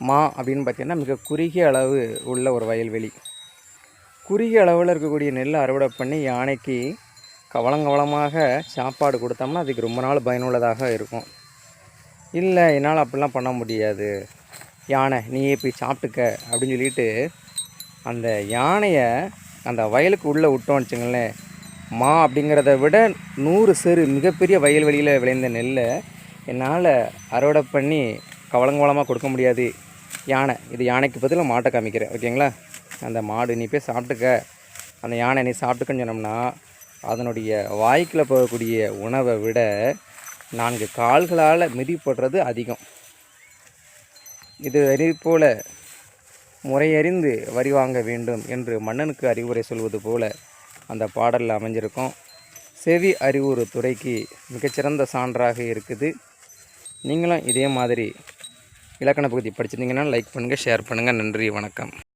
மா அப்படின்னு பார்த்தீங்கன்னா மிக குறுகிய அளவு உள்ள ஒரு வயல்வெளி. குறுகிய அளவில் இருக்கக்கூடிய நெல்லை அறுவடை பண்ணி யானைக்கு கவலங்கவலமாக சாப்பாடு கொடுத்தோம்னா அதுக்கு ரொம்ப நாள் பயனுள்ளதாக இருக்கும். இல்லை என்னால் அப்படிலாம் பண்ண முடியாது. யானை நீயே போய் சாப்பிட்டுக்க அப்படின்னு சொல்லிட்டு அந்த யானையை அந்த வயலுக்கு உள்ளே விட்டோம்னு வச்சுங்களேன் மா அப்படிங்கிறத விட நூறு செரு மிகப்பெரிய வயல்வெளியில் விளைந்த நெல்லை என்னால் அறுவடை பண்ணி கவலங்கோலமாக கொடுக்க முடியாது. யானை இது யானைக்கு பதிலாக மாட்டை காமிக்கிறேன். ஓகேங்களா அந்த மாடு நீ போய் சாப்பிட்டுக்க. அந்த யானை நீ சாப்பிட்டுக்கன்னு சொன்னோம்னா அதனுடைய வாய்க்கில் போகக்கூடிய உணவை விட நான்கு கால்களால் மிதிப்படுறது அதிகம். இது அதே போல் முறையறிந்து வரி வாங்க வேண்டும் என்று மன்னனுக்கு அறிவுரை சொல்வது போல அந்த பாடலில் அமைஞ்சிருக்கும். செவி அறிவுறு துறைக்கு மிகச்சிறந்த சான்றாக இருக்குது. நீங்களும் இதே மாதிரி இலக்கண பகுதி படிச்சிருந்தீங்கன்னா லைக் பண்ணுங்கள் ஷேர் பண்ணுங்கள் நன்றி வணக்கம்.